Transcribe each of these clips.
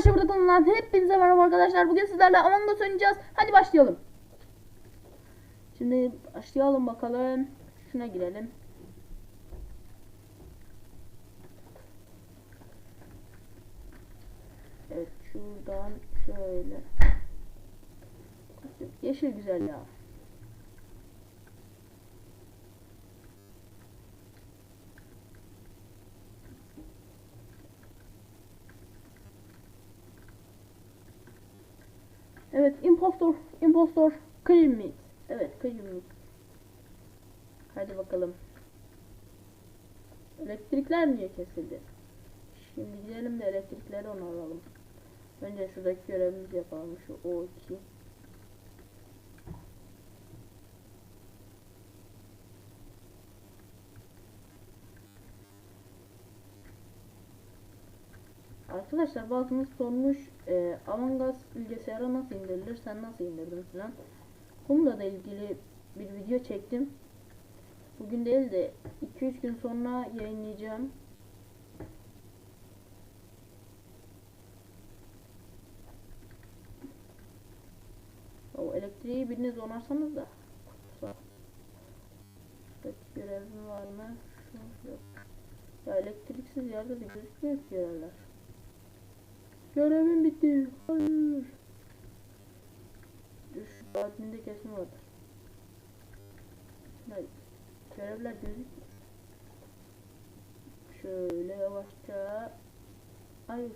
Arkadaşlar burada tanınan hepinize merhaba arkadaşlar. Bugün sizlerle Among Us oynayacağız. Hadi başlayalım. Şimdi başlayalım bakalım. Şuna girelim. Evet şuradan şöyle. Yeşil güzel ya. Evet, impostor, impostor, clean meat. Evet, clean meat. Hadi bakalım. Elektrikler niye kesildi? Şimdi gidelim de elektrikleri onaralım. Önce şuradaki görevimizi yapalım. Şu O2. Arkadaşlar bazımız sormuş e, Among Us bilgisayara nasıl indirilir sen nasıl indirdin falan. Bununla da ilgili bir video çektim. Bugün değil de 2-3 gün sonra yayınlayacağım. O elektriği biriniz onarsanız da. Görevim var mı? Yok. Ya elektriksiz yerde de gözükmüyor ki görevler. Görevim bitti. Hayır. Dur şu adminde kesin vardır. Hayır. Görevler gözükmüyor. Şöyle yavaşça. Hayır.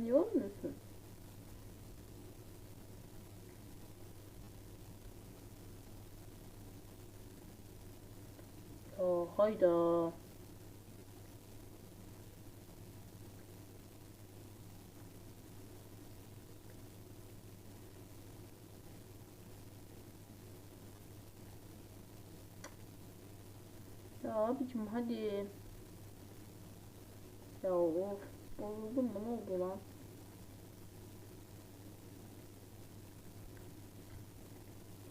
Hani olmuyorsun. Ya hayda. Ya abicim hadi. Ya of. Bozuldum mu ne oldu lan?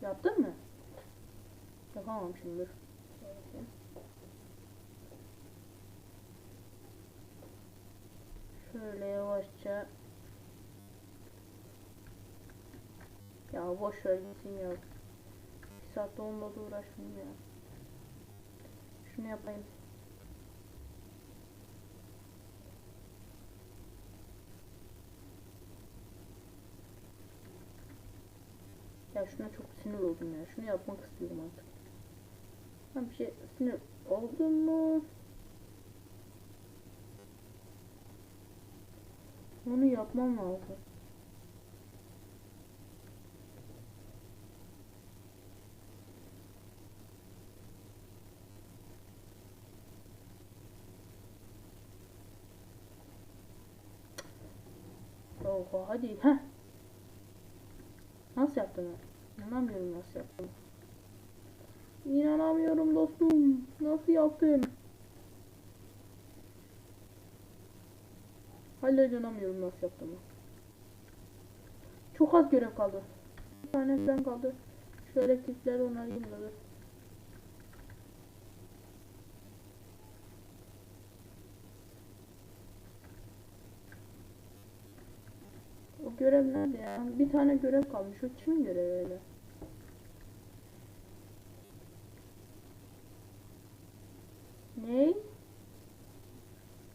Yaptın mı? Yapamamışım dur. Şöyle yavaşça Ya boş ver gitsin ya. Bir saatte onunla da uğraşmayayım ya. Şunu yapayım. Ya şuna çok sinir oldum ya. Şunu yapmak istiyorum artık. Ben bir şey sinir oldum mu? Onu yapmam lazım. Oha hadi. Heh. Nasıl yaptın? İnanamıyorum nasıl yaptım. İnanamıyorum dostum. Nasıl yaptın? Hala inanamıyorum nasıl yaptım. Çok az görev kaldı. Bir tane falan kaldı. Şu elektrikleri onarayım da görev nerede ya? Bir tane görev kalmış. O kimin görevi öyle? Ne?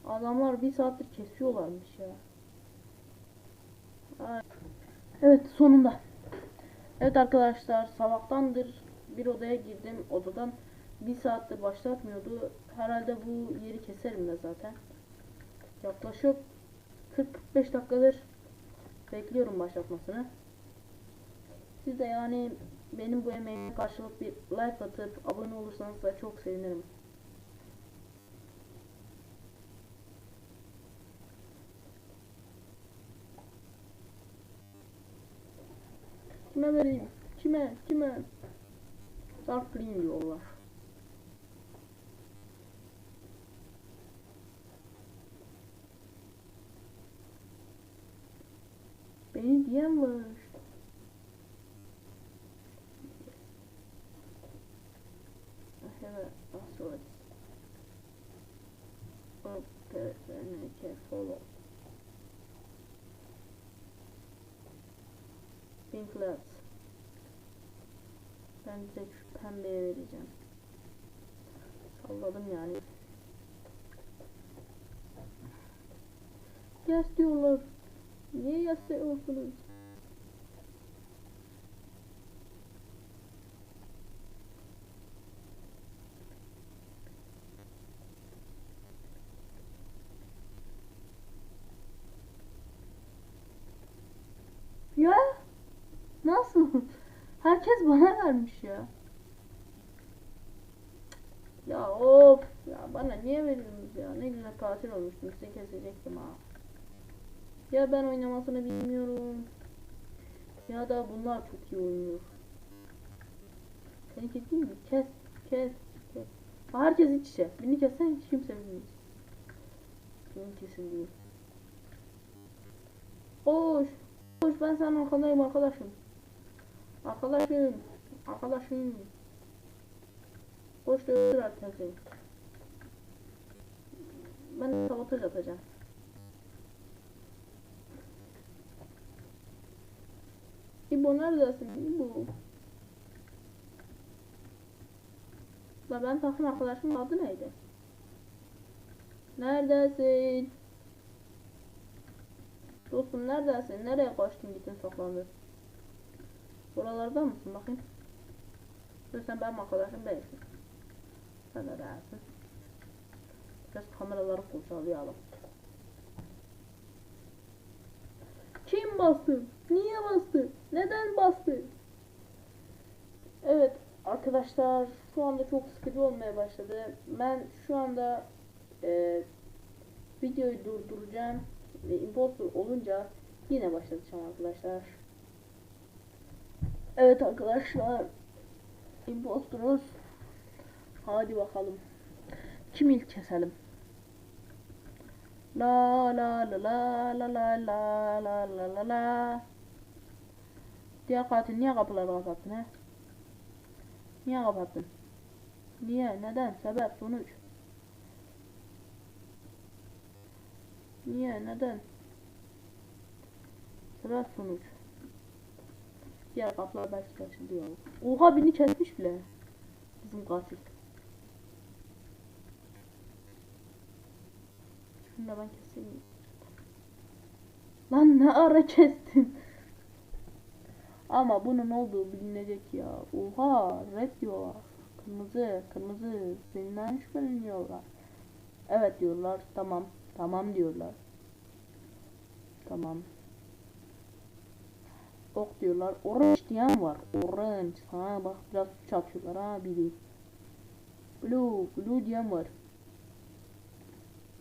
Adamlar bir saattir kesiyorlarmış ya. Evet sonunda. Evet arkadaşlar sabahtandır bir odaya girdim. Odadan bir saattir başlatmıyordu. Herhalde bu yeri keserim de zaten. Yaklaşık 40-45 dakikadır bekliyorum başlatmasını. Siz de yani benim bu emeğime karşılık bir like atıp abone olursanız da çok sevinirim. Kime vereyim? Kime? Kime? Dark Green diyorlar. Beni diyen var. Evet, password. Okay, then follow. Pink Labs. Ben direkt şu pembeye vereceğim. Salladım yani. Yes diyorlar. Niye yes diyorsunuz? Ya nasıl? Herkes bana vermiş ya. Ya of ya bana niye veriyorsunuz ya? Ne güzel katil olmuştum sizi kesecektim ha. Ya ben oynamasını bilmiyorum. Ya da bunlar çok iyi oynuyor. Seni keseyim mi? Kes, kes, kes. Herkes iç içe. Birini kessen hiç kimse bilmez. Benim kesin değil. Koş. Koş ben senin arkandayım arkadaşım. Arkadaşım. Arkadaşım. Koş da öldür herkesi. Ben sabotaj atacağım. İbo neredesin? İbo. La ben takım arkadaşımın adı neydi? Neredesin? Dostum neredesin? Nereye kaçtın gittin saklandın? Buralarda mısın bakayım? Dur sen benim arkadaşım değilsin. Sen de değilsin. Biraz kameraları kurcalayalım. Kim bastı? Niye bastı? Neden bastı? Evet arkadaşlar şu anda çok sıkıcı olmaya başladı. Ben şu anda e, videoyu durduracağım ve imposter olunca yine başlatacağım arkadaşlar. Evet arkadaşlar impostoruz. Hadi bakalım. Kim ilk keselim? La la la la la la la la la la la. Diğer katil niye kapıları kapattın he? Niye kapattın? Niye? Neden? Sebep? Sonuç? Niye? Neden? Sebep? Sonuç? Diğer kapılar belki açılıyor. Oha birini kesmiş bile. Bizim katil. Da ben keseyim. Lan ne ara kestin? Ama bunun olduğu bilinecek ya. Oha red diyorlar. Kırmızı, kırmızı. Senden şüpheleniyorlar. Evet diyorlar. Tamam. Tamam diyorlar. Tamam. Ok diyorlar. Orange diyen var. Orange. Ha bak biraz suç atıyorlar ha biri. Blue. Blue diyen var.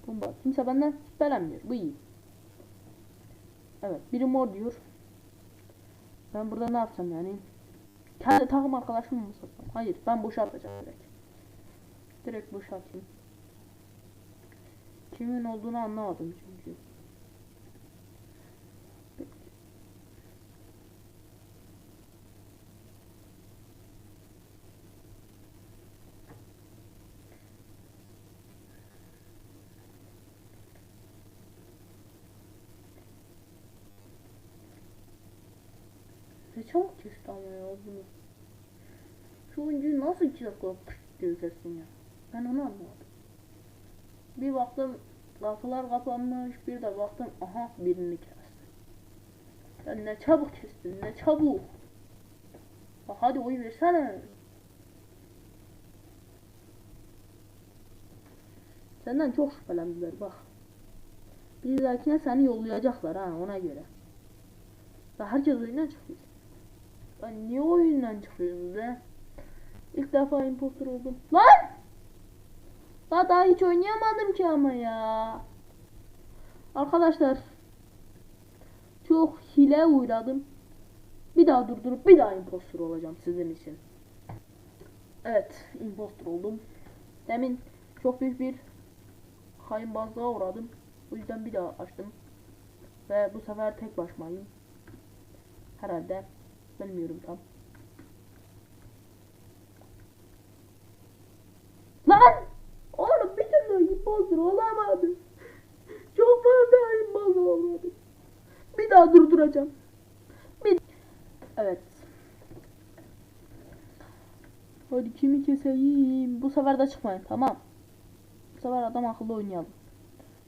Bomba. Kimse benden şüphelenmiyor. Bu iyi. Evet. Biri mor diyor. Ben burada ne yapacağım yani? Kendi takım arkadaşımı mı satsam? Hayır. Ben boşaltacağım direkt. Direkt boşaltayım. Kimin olduğunu anlamadım çünkü. Çabuk kesti ama ya bunu. Şu oyuncuyu nasıl iki dakika diye kestin ya. Ben onu anlamadım. Bir baktım kapılar kapanmış. Bir de baktım aha birini kesti. Ya ne çabuk kestin ne çabuk. Bak hadi oy versene. Senden çok şüphelendiler bak. Bir dahakine seni yollayacaklar ha ona göre. Ya herkes oyundan çıkıyor. Ben niye oyundan çıkıyorsunuz be? İlk defa impostor oldum. Lan! Daha, daha hiç oynayamadım ki ama ya. Arkadaşlar. Çok hile uğradım. Bir daha durdurup bir daha impostor olacağım sizin için. Evet, impostor oldum. Demin çok büyük bir kayınbazlığa uğradım. O yüzden bir daha açtım. Ve bu sefer tek başımayım. Herhalde. Bilmiyorum tam. Lan! Oğlum bir türlü impostor olamadım. Çok fazla impostor olmadım. Bir daha durduracağım. Bir... Evet. Hadi kimi keseyim? Bu sefer de çıkmayın tamam. Bu sefer adam akıllı oynayalım.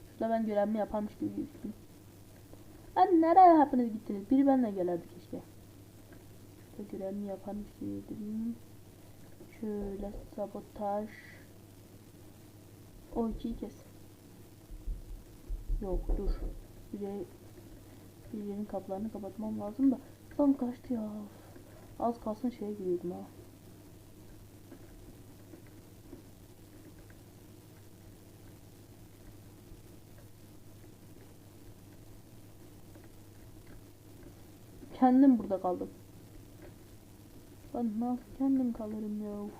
Şurada ben görevimi yaparmış gibi gözükeyim. Hadi nereye hepiniz gittiniz? Biri benimle gelirdi görevimi yaparmış gibi dedim. Şöyle sabotaj. O ikiyi kes. Yok dur. Biri, birinin kapılarını kapatmam lazım da. Tam kaçtı ya. Az kalsın şeye giriyordum ha. Kendim burada kaldım. Ben nasıl kendim kalırım ya?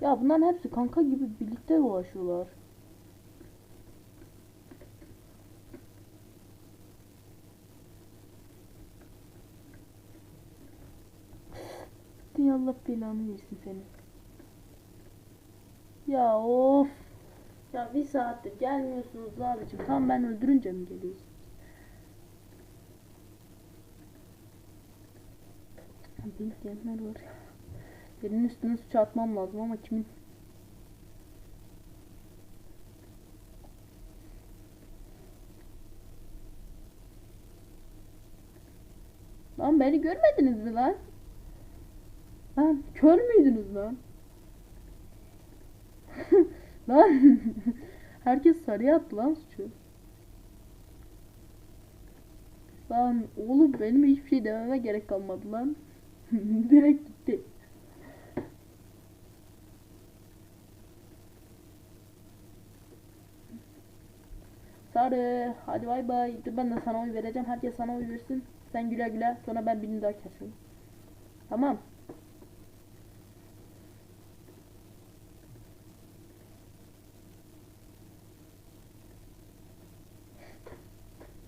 Ya bunların hepsi kanka gibi birlikte dolaşıyorlar. Diye Allah belanı versin seni. Ya of. Ya bir saattir gelmiyorsunuz abicim. Tam ben öldürünce mi geliyorsunuz? Bink diyenler var. Birinin üstüne suç atmam lazım ama kimin? Lan beni görmediniz mi lan? Lan kör müydünüz lan? lan herkes sarıya attı lan suçu. Lan oğlum benim hiçbir şey dememe gerek kalmadı lan. Direkt gitti. Sarı hadi bay bay. Dur ben de sana oy vereceğim. Herkes sana oy versin. Sen güle güle. Sonra ben birini daha keseyim. Tamam.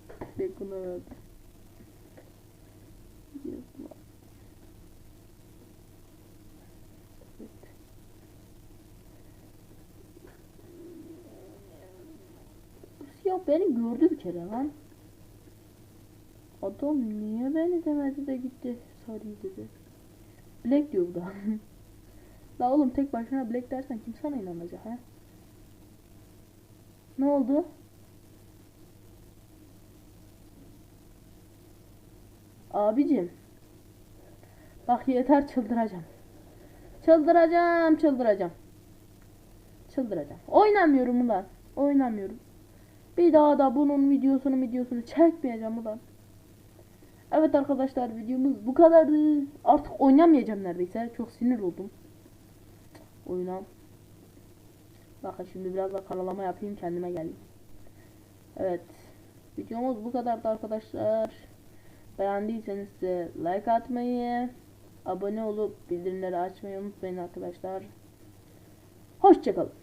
Bekuna verdi. Yazma. Evet. Ya beni gördü bir kere lan. Adam niye beni demedi de gitti sarıyı dedi. Black diyor bu da. La oğlum tek başına Black dersen kim sana inanacak ha? Ne oldu? Abicim. Bak yeter çıldıracağım. Çıldıracağım, çıldıracağım. Çıldıracağım. Oynamıyorum ulan. Oynamıyorum. Bir daha da bunun videosunu videosunu çekmeyeceğim ulan. Evet arkadaşlar videomuz bu kadardı. Artık oynamayacağım neredeyse. Çok sinir oldum. Oyuna. Bakın şimdi biraz da karalama yapayım kendime geleyim. Evet. Videomuz bu kadardı arkadaşlar. Beğendiyseniz like atmayı, abone olup bildirimleri açmayı unutmayın arkadaşlar. Hoşçakalın.